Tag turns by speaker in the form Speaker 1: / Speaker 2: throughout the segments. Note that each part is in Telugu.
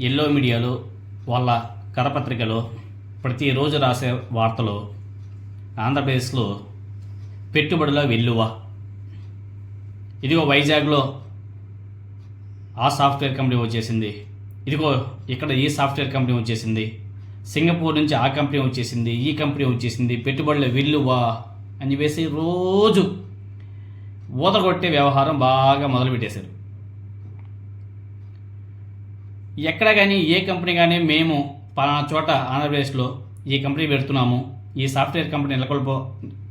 Speaker 1: ఎల్లో మీడియాలో వాళ్ళ కరపత్రికలో ప్రతిరోజు రాసే వార్తలో ఆంధ్రప్రదేశ్లో పెట్టుబడుల వెల్లువ. ఇదిగో వైజాగ్లో ఆ సాఫ్ట్వేర్ కంపెనీ వచ్చేసింది. ఇదిగో ఇక్కడ ఈ సాఫ్ట్వేర్ కంపెనీ వచ్చేసింది. సింగపూర్ నుంచి ఆ కంపెనీ వచ్చేసింది. ఈ కంపెనీ వచ్చేసింది. పెట్టుబడుల వెల్లువ అని చెప్పేసి రోజు ఊదగొట్టే వ్యవహారం బాగా మొదలుపెట్టేశారు. ఎక్కడ కానీ ఏ కంపెనీ కానీ మేము పలానా చోట ఆంధ్రప్రదేశ్లో ఈ కంపెనీ పెడుతున్నాము ఈ సాఫ్ట్వేర్ కంపెనీ నెలకొల్పో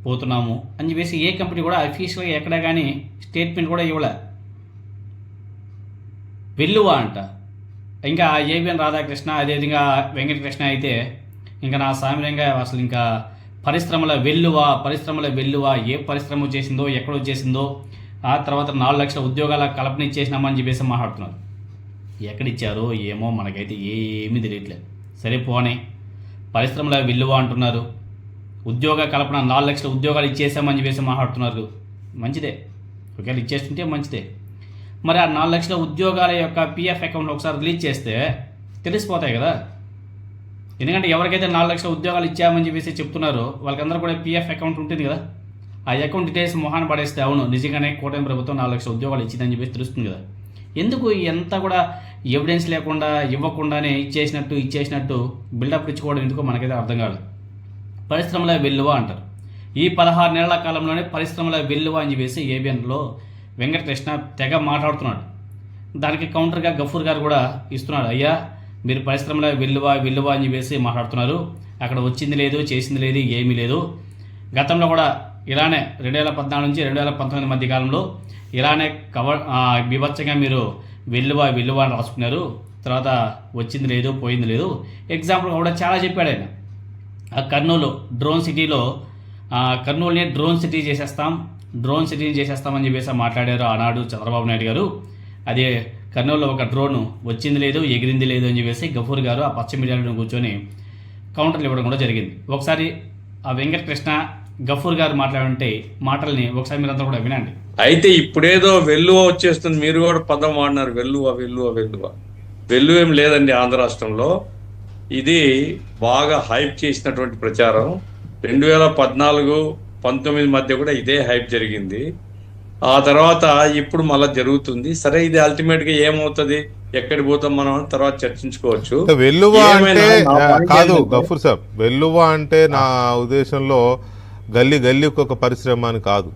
Speaker 1: పోతున్నాము అని చెప్పేసి ఏ కంపెనీ కూడా అఫీషియల్గా ఎక్కడ కానీ స్టేట్మెంట్ కూడా ఇవ్వలే. వెల్లువా అంట. ఇంకా ఏబిఎన్ రాధాకృష్ణ అదేవిధంగా వెంకటకృష్ణ అయితే ఇంకా నా సామ్యంగా అసలు ఇంకా పరిశ్రమల వెల్లువా పరిశ్రమల వెల్లువా ఏ పరిశ్రమ చేసిందో ఎక్కడ వచ్చేసిందో ఆ తర్వాత నాలుగు లక్షల ఉద్యోగాల కల్పన ఇచ్చేసినామని చెప్పేసి మాట్లాడుతున్నారు. ఎక్కడిచ్చారో ఏమో మనకైతే ఏమీ తెలియట్లేదు. సరే పోనే. పరిశ్రమల విల్లువ అంటున్నారు. ఉద్యోగ కల్పన నాలుగు లక్షల ఉద్యోగాలు ఇచ్చేసామని చెప్పేసి మాట్లాడుతున్నారు. మంచిదే. ఒకవేళ ఇచ్చేస్తుంటే మంచిదే. మరి ఆ నాలుగు లక్షల ఉద్యోగాల యొక్క పిఎఫ్ అకౌంట్ ఒకసారి రిలీజ్ చేస్తే తెలిసిపోతాయి కదా. ఎందుకంటే ఎవరికైతే నాలుగు లక్షల ఉద్యోగాలు ఇచ్చామని చెప్పేసి చెప్తున్నారో వాళ్ళకందరూ కూడా పిఎఫ్ అకౌంట్ ఉంటుంది కదా. ఆ అకౌంట్ డీటెయిల్స్ మొహాన్ పడేస్తే అవును నిజంగానే కూటమి ప్రభుత్వం నాలుగు లక్షల ఉద్యోగాలు ఇచ్చిందని చెప్పేసి తెలుస్తుంది కదా. ఎందుకు ఎంత కూడా ఎవిడెన్స్ లేకుండా ఇవ్వకుండానే ఇచ్చేసినట్టు ఇచ్చేసినట్టు బిల్డప్ ఇచ్చుకోవడం ఎందుకో మనకైతే అర్థం కాదు. పరిశ్రమల వెల్లువ అంటారు. ఈ పదహారు నెలల కాలంలోనే పరిశ్రమల వెల్లువ అని చెప్పేసి ఏబిఎన్లో వెంకటకృష్ణ తెగ మాట్లాడుతున్నాడు. దానికి కౌంటర్గా గఫూర్ గారు కూడా ఇస్తున్నాడు. అయ్యా మీరు పరిశ్రమల వెల్లువ వెల్లువ అని చెప్పేసి మాట్లాడుతున్నారు. అక్కడ వచ్చింది లేదు చేసింది లేదు ఏమీ లేదు. గతంలో కూడా ఇలానే రెండు వేల పద్నాలుగు నుంచి రెండు వేల పంతొమ్మిది మధ్య కాలంలో ఇలానే కవ ఆ, బీభత్సంగా మీరు వెల్లువ వెల్లువ అని రాసుకున్నారు. తర్వాత వచ్చింది లేదు పోయింది లేదు. ఎగ్జాంపుల్ కూడా చాలా చెప్పాడు ఆయన. ఆ కర్నూలు డ్రోన్ సిటీలో కర్నూలుని డ్రోన్ సిటీ చేసేస్తాం డ్రోన్ సిటీని చేసేస్తామని చెప్పేసి మాట్లాడారు ఆనాడు చంద్రబాబు నాయుడు గారు. అదే కర్నూలులో ఒక డ్రోన్ వచ్చింది లేదు ఎగిరింది లేదు అని చెప్పేసి గఫూర్ గారు ఆ పశ్చిమ మీడియాలో కూర్చొని కౌంటర్లు ఇవ్వడం కూడా జరిగింది. ఒకసారి ఆ వెంకటకృష్ణ గఫూర్ గారు మాట్లాడుంటే మాటల్ని ఒకసారి మీరంతా కూడా వినండి.
Speaker 2: అయితే ఇప్పుడేదో వెల్లువ వచ్చేస్తుంది మీరు కూడా పదం వాడినారు వెల్లువ వెల్లువ వెల్లువ. వెల్లువ ఏం లేదండి ఆంధ్ర రాష్ట్రంలో. ఇది బాగా హైప్ చేసినటువంటి ప్రచారం. రెండు వేల పద్నాలుగు పంతొమ్మిది మధ్య కూడా ఇదే హైప్ జరిగింది. ఆ తర్వాత ఇప్పుడు మళ్ళీ జరుగుతుంది. సరే ఇది అల్టిమేట్గా ఏమవుతుంది? ఎక్కడికి పోతాం మనం అని తర్వాత చర్చించుకోవచ్చు.
Speaker 3: వెల్లువ అంటే కాదు గఫూర్ సాబ్ వెల్లువ అంటే నా ఉద్దేశంలో గల్లీ గల్లీకి ఒక పరిశ్రమ అని కాదు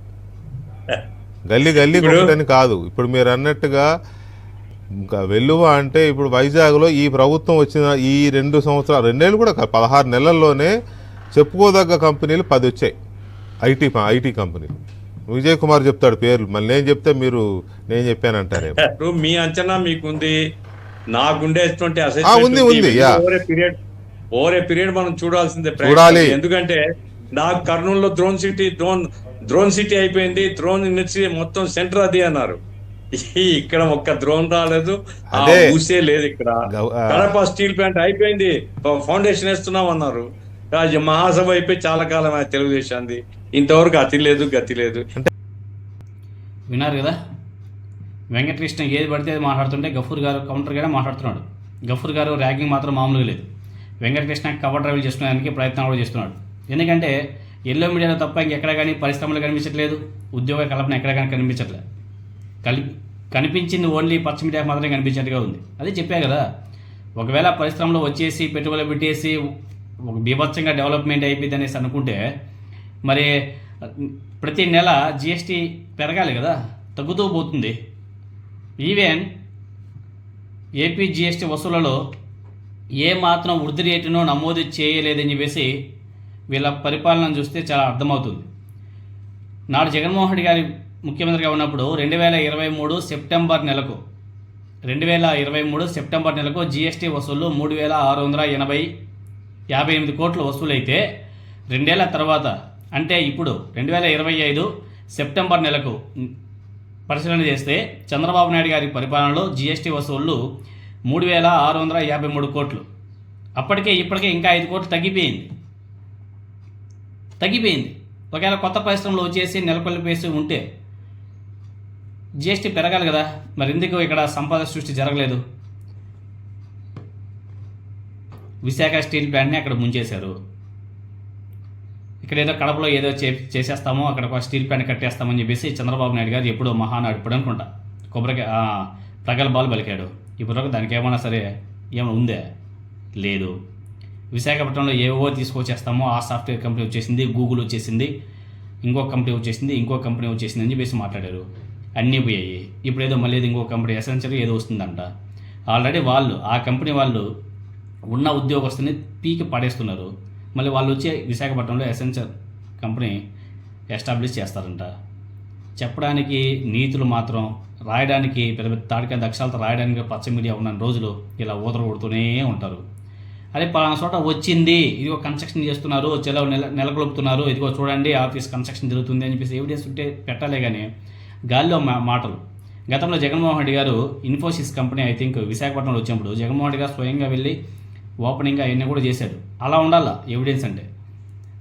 Speaker 3: గల్లీ గల్లీకి
Speaker 2: ఇప్పుడు-
Speaker 3: ఒకటని కాదు. ఇప్పుడు మీరు అన్నట్టుగా ఇంకా వెల్లువ అంటే ఇప్పుడు వైజాగ్లో ఈ ప్రభుత్వం వచ్చిన ఈ రెండు సంవత్సరాలు రెండేళ్ళు కూడా పదహారు నెలల్లోనే చెప్పుకోదగ్గ కంపెనీలు పది వచ్చాయి. ఐటీ ఐటీ కంపెనీలు. విజయ్ కుమార్ చెప్తాడు పేర్లు. మళ్ళీ నేను చెప్తే మీరు నేను చెప్పానంటారేమో.
Speaker 2: ఇప్పుడు మీ అంచనా మీకుంది. నాకుండేటువంటి
Speaker 3: ఉంది, ఉంది.
Speaker 2: ఓవర్ పీరియడ్ ఓవర్ పీరియడ్ మనం చూడాల్సిందే
Speaker 3: చూడాలి.
Speaker 2: ఎందుకంటే నాకు కర్నూలులో drone city drone drone city అయిపోయింది డ్రోన్ ఇండస్ట్రీ మొత్తం సెంటర్ అది అన్నారు. ఇక్కడ ఒక్క డ్రోన్ రాలేదు. ఊసే లేదు ఇక్కడ. కడప స్టీల్ ప్లాంట్ అయిపోయింది ఫౌండేషన్ వేస్తున్నాం అన్నారు. మహాసభ అయిపోయి చాలా కాలం తెలుగుదేశాంది ఇంతవరకు అతి లేదు గతి లేదు.
Speaker 1: విన్నారు కదా? వెంకటకృష్ణ ఏది పడితే అది మాట్లాడుతుంటే గఫూర్ గారు కౌంటర్గానే మాట్లాడుతున్నాడు. గఫూర్ గారు ర్యాగింగ్ మాత్రం మామూలుగా లేదు. వెంకటకృష్ణ కవర్ డ్రైవ్ చేసుకునేదానికి ప్రయత్నం కూడా చేస్తున్నాడు. ఎందుకంటే ఎల్లో మీడియాలో తప్ప ఇంకెక్కడ కానీ పరిశ్రమలు కనిపించట్లేదు ఉద్యోగ కల్పన ఎక్కడ కానీ కనిపించట్లేదు కలి కనిపించింది ఓన్లీ పచ్చ మీడియా మాత్రమే కనిపించినట్టుగా ఉంది. అదే చెప్పా కదా ఒకవేళ పరిశ్రమలో వచ్చేసి పెట్టుబడులు పెట్టేసి ఒక బీభత్సంగా డెవలప్మెంట్ అయిపోయింది అనేసి అనుకుంటే మరి ప్రతి నెల జిఎస్టీ పెరగాలి కదా తగ్గుతూ పోతుంది. ఈవెన్ ఏపీ జిఎస్టీ వసూళ్ళలో ఏ మాత్రం వృద్ధి రేటును నమోదు చేయలేదని చెప్పేసి వీళ్ళ పరిపాలన చూస్తే చాలా అర్థమవుతుంది. నాడు జగన్మోహన్ రెడ్డి గారి ముఖ్యమంత్రిగా ఉన్నప్పుడు రెండు వేల ఇరవై మూడు సెప్టెంబర్ నెలకు రెండు వేల ఇరవై మూడు సెప్టెంబర్ నెలకు జీఎస్టీ వసూళ్ళు మూడు వేల ఆరు వందల ఎనభై యాభై ఎనిమిది కోట్లు వసూలైతే రెండేళ్ళ తర్వాత అంటే ఇప్పుడు రెండు వేల ఇరవై ఐదు సెప్టెంబర్ నెలకు పరిశీలన చేస్తే చంద్రబాబు నాయుడు గారి పరిపాలనలో జీఎస్టీ వసూళ్ళు మూడు వేల ఆరు వందల యాభై మూడు కోట్లు. అప్పటికే ఇప్పటికే ఇంకా ఐదు కోట్లు తగ్గిపోయింది. తగ్గిపోయింది. ఒకవేళ కొత్త పరిశ్రమలు వచ్చేసి నెలకొల్పేసి ఉంటే జిఎస్టీ పెరగాలి కదా. మరి ఎందుకు ఇక్కడ సంపద సృష్టి జరగలేదు? విశాఖ స్టీల్ ప్లాంట్ని అక్కడ ముంచేశారు. ఇక్కడ ఏదో కడపలో ఏదో చే చేసేస్తామో అక్కడ ఒక స్టీల్ ప్లాంట్ కట్టేస్తామని చెప్పేసి చంద్రబాబు నాయుడు గారు ఎప్పుడో మహానాడు ఇప్పుడు అనుకుంటా. కొబ్బరికాయ ప్రగల్భాలు పలికాడు. ఇప్పటివరకు దానికి ఏమైనా సరే ఏమైనా ఉందే? లేదు. విశాఖపట్నంలో ఏవో తీసుకొచ్చేస్తామో ఆ సాఫ్ట్వేర్ కంపెనీ వచ్చేసింది గూగుల్ వచ్చేసింది ఇంకో కంపెనీ వచ్చేసింది ఇంకో కంపెనీ వచ్చేసింది అని చెప్పేసి మాట్లాడారు. అన్నీ పోయాయి. ఇప్పుడు ఏదో మళ్ళీ ఇంకో కంపెనీ ఎసెన్షియల్ ఏదో వస్తుందంట. ఆల్రెడీ వాళ్ళు ఆ కంపెనీ వాళ్ళు ఉన్న ఉద్యోగస్తుని పీకి పడేస్తున్నారు. మళ్ళీ వాళ్ళు వచ్చి విశాఖపట్నంలో ఎసెన్షియల్ కంపెనీ ఎస్టాబ్లిష్ చేస్తారంట. చెప్పడానికి నీతులు మాత్రం రాయడానికి పెద్ద పెద్ద తాడికాయ దక్షాలతో రాయడానికి పచ్చ మీడియా ఉన్న రోజులు ఇలా ఊదర కొడుతూనే ఉంటారు. అదే పలానా చోట వచ్చింది. ఇదిగో కన్స్ట్రక్షన్ చేస్తున్నారు. చెలవు నెల నెలకొల్పుతున్నారు. ఇదిగో చూడండి ఆఫీస్ కన్స్ట్రక్షన్ జరుగుతుంది అని చెప్పేసి ఎవిడెన్స్ ఉంటే పెట్టాలే కానీ గాల్లో మా మాటలు. గతంలో జగన్మోహన్ రెడ్డి గారు ఇన్ఫోసిస్ కంపెనీ ఐ థింక్ విశాఖపట్నంలో వచ్చినప్పుడు జగన్మోహన్ రెడ్డి గారు స్వయంగా వెళ్ళి ఓపెనింగ్ అవన్నీ కూడా చేశాడు. అలా ఉండాలా ఎవిడెన్స్ అంటే?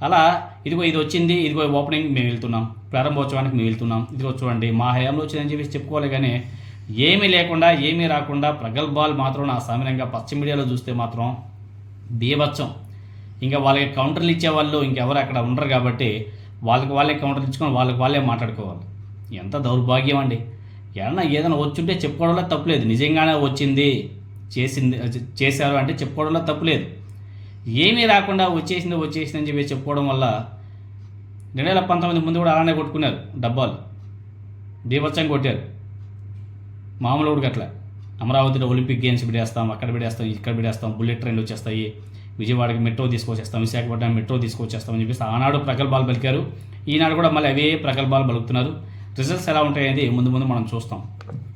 Speaker 1: అలా ఇదిగో ఇది వచ్చింది ఇదిగో ఓపెనింగ్ మేము వెళ్తున్నాం. ప్రారంభోత్సవానికి మేము వెళ్తున్నాం. ఇదిగో చూడండి మా హయాంలో వచ్చిందని చెప్పేసి చెప్పుకోవాలి కానీ ఏమీ లేకుండా ఏమీ రాకుండా ప్రగల్భాలు మాత్రం నా సామాన్యంగా పశ్చిమ మీడియాలో చూస్తే మాత్రం బీభత్సం. ఇంకా వాళ్ళకి కౌంటర్లు ఇచ్చేవాళ్ళు ఇంకెవరు అక్కడ ఉండరు కాబట్టి వాళ్ళకి వాళ్ళే కౌంటర్లు ఇచ్చుకొని వాళ్ళకి వాళ్ళే మాట్లాడుకోవాలి. ఎంత దౌర్భాగ్యం అండి. ఏమన్నా ఏదైనా వచ్చుంటే చెప్పుకోవడంలో తప్పులేదు నిజంగానే వచ్చింది చేసింది చేశారు అంటే చెప్పుకోవడంలో తప్పులేదు ఏమీ రాకుండా వచ్చేసింది వచ్చేసింది అని చెప్పి చెప్పుకోవడం వల్ల రెండు వేల పంతొమ్మిది ముందు కూడా అలానే కొట్టుకున్నారు డబ్బాలు. బీభత్సంగా కొట్టారు. మామూలు కూడా అట్లా అమరావతిలో ఒలింపిక్ గేమ్స్ పెడేస్తాం అక్కడ పెడేస్తాం ఇక్కడ పెడేస్తాం బుల్లెట్ ట్రైన్లు వచ్చేస్తాయి విజయవాడకి మెట్రో తీసుకొచ్చేస్తాం విశాఖపట్నం మెట్రో తీసుకొచ్చేస్తాం అని చెప్పేసి ఆనాడు ప్రగల్భాలు పలికారు. ఈనాడు కూడా మళ్ళీ అవే ప్రగల్భాలు పలుకుతున్నారు. రిజల్ట్స్ ఎలా ఉంటాయనేది ముందు ముందు మనం చూస్తాం.